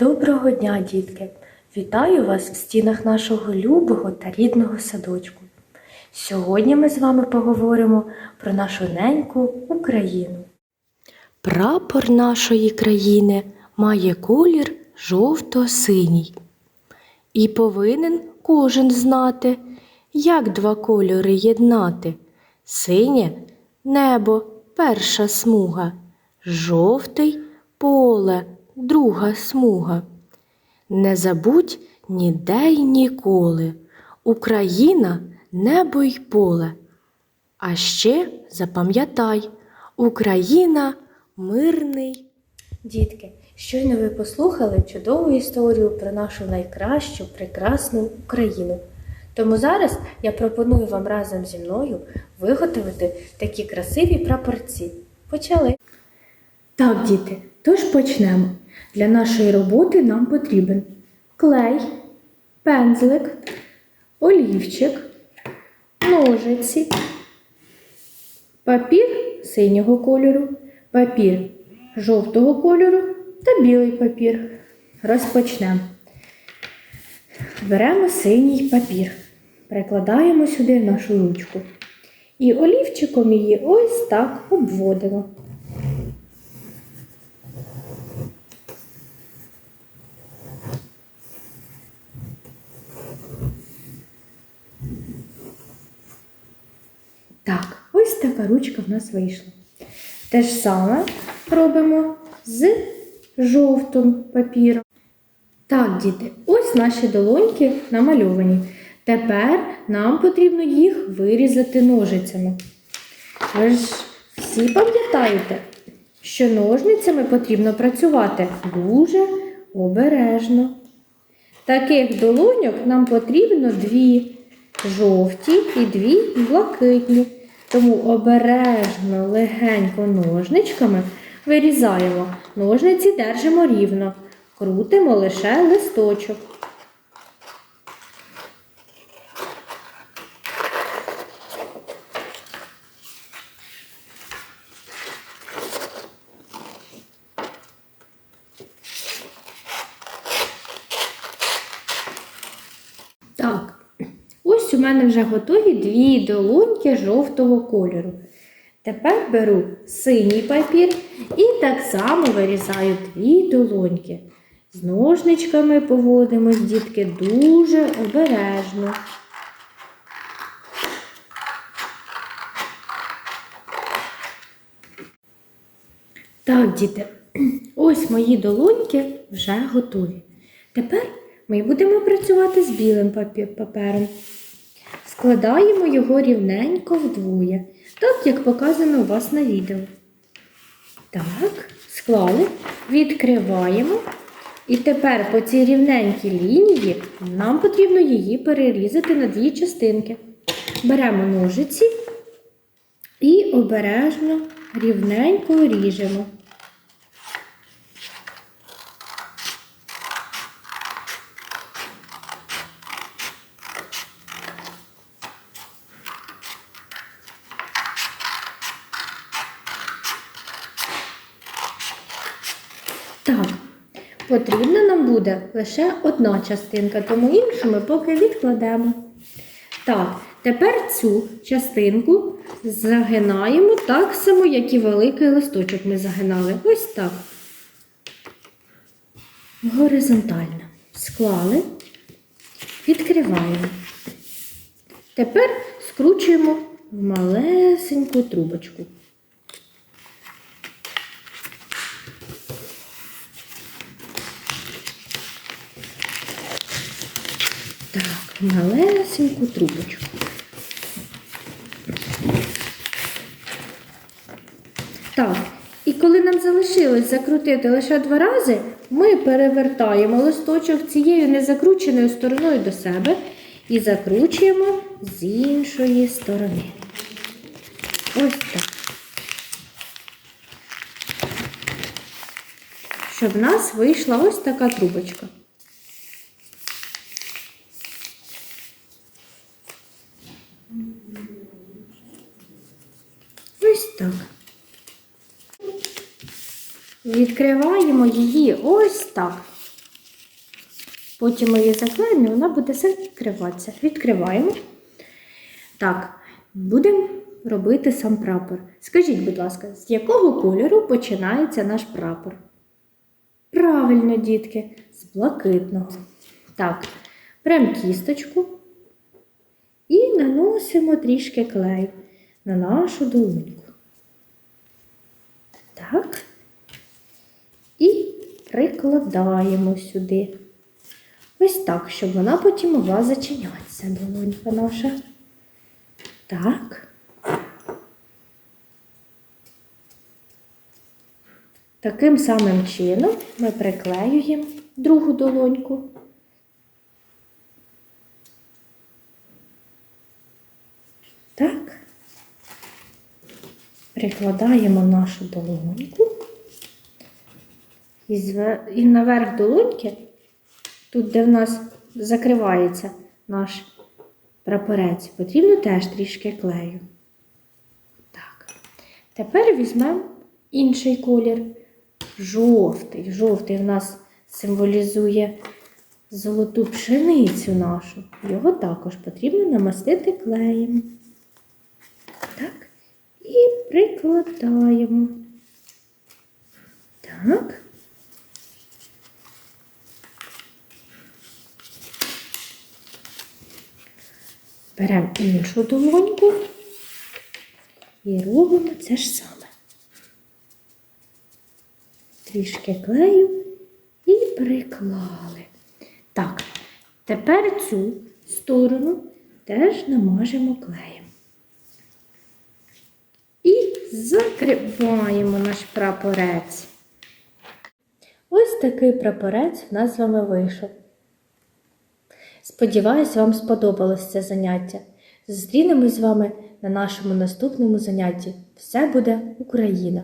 Доброго дня, дітки! Вітаю вас в стінах нашого любого та рідного садочку. Сьогодні ми з вами поговоримо про нашу неньку Україну. Прапор нашої країни має колір жовто-синій. І повинен кожен знати, як два кольори єднати. Синє небо перша смуга, жовтий поле друга смуга. Не забудь ніде й ніколи. Україна небо й поле. А ще запам'ятай, Україна мирний. Дітки, щойно ви послухали чудову історію про нашу найкращу, прекрасну Україну. Тому зараз я пропоную вам разом зі мною виготовити такі красиві прапорці. Почали. Так, діти, тож почнемо. Для нашої роботи нам потрібен клей, пензлик, олівчик, ножиці, папір синього кольору, папір жовтого кольору та білий папір. Розпочнемо. Беремо синій папір, прикладаємо сюди нашу ручку і олівчиком її ось так обводимо. Так, ось така ручка в нас вийшла. Те ж саме робимо з жовтим папіром. Так, діти, ось наші долоньки намальовані. Тепер нам потрібно їх вирізати ножицями. Ви ж всі пам'ятаєте, що ножницями потрібно працювати дуже обережно. Таких долоньок нам потрібно дві жовті і дві блакитні. Тому обережно, легенько ножничками вирізаємо. Ножниці держимо рівно, крутимо лише листочок. Так, ось у мене вже готові дві долоньки жовтого кольору. Тепер беру синій папір і так само вирізаю дві долоньки. З ножничками поводимось, дітки, дуже обережно. Так, діти, ось мої долоньки вже готові. Тепер ми будемо працювати з білим папером. Складаємо його рівненько вдвоє, так як показано у вас на відео. Так, склали, відкриваємо. І тепер по цій рівненькій лінії нам потрібно її перерізати на дві частинки. Беремо ножиці і обережно рівненько ріжемо. Так, потрібна нам буде лише одна частинка, тому іншу ми поки відкладемо. Так, тепер цю частинку загинаємо так само, як і великий листочок ми загинали. Ось так. Горизонтально. Склали, відкриваємо. Тепер скручуємо в малесеньку трубочку. Так, малесеньку трубочку. Так, і коли нам залишилось закрутити лише два рази, ми перевертаємо листочок цією незакрученою стороною до себе і закручуємо з іншої сторони. Ось так. Щоб в нас вийшла ось така трубочка. Ось так. Відкриваємо її ось так. Потім ми її заклеїмо, і вона буде закриватися. Відкриваємо. Так, будемо робити сам прапор. Скажіть, будь ласка, з якого кольору починається наш прапор? Правильно, дітки, з блакитного. Так, беремо кісточку і наносимо трішки клею на нашу долоньку. Так. Прикладаємо сюди. Ось так, щоб вона потім могла зачинятися, долонька наша. Так. Таким самим чином ми приклеюємо другу долоньку. Так. Прикладаємо нашу долоньку. І, наверх долоньки, тут, де в нас закривається наш прапорець, потрібно теж трішки клею. Так. Тепер візьмемо інший колір. Жовтий. Жовтий в нас символізує золоту пшеницю нашу. Його також потрібно намастити клеєм. Так. І прикладаємо. Так. Беремо іншу долоньку і робимо це ж саме. Трішки клею і приклали. Так, тепер цю сторону теж намажемо клеєм. І закриваємо наш прапорець. Ось такий прапорець в нас з вами вийшов. Сподіваюсь, вам сподобалось це заняття. Зустрінемось з вами на нашому наступному занятті. Все буде Україна!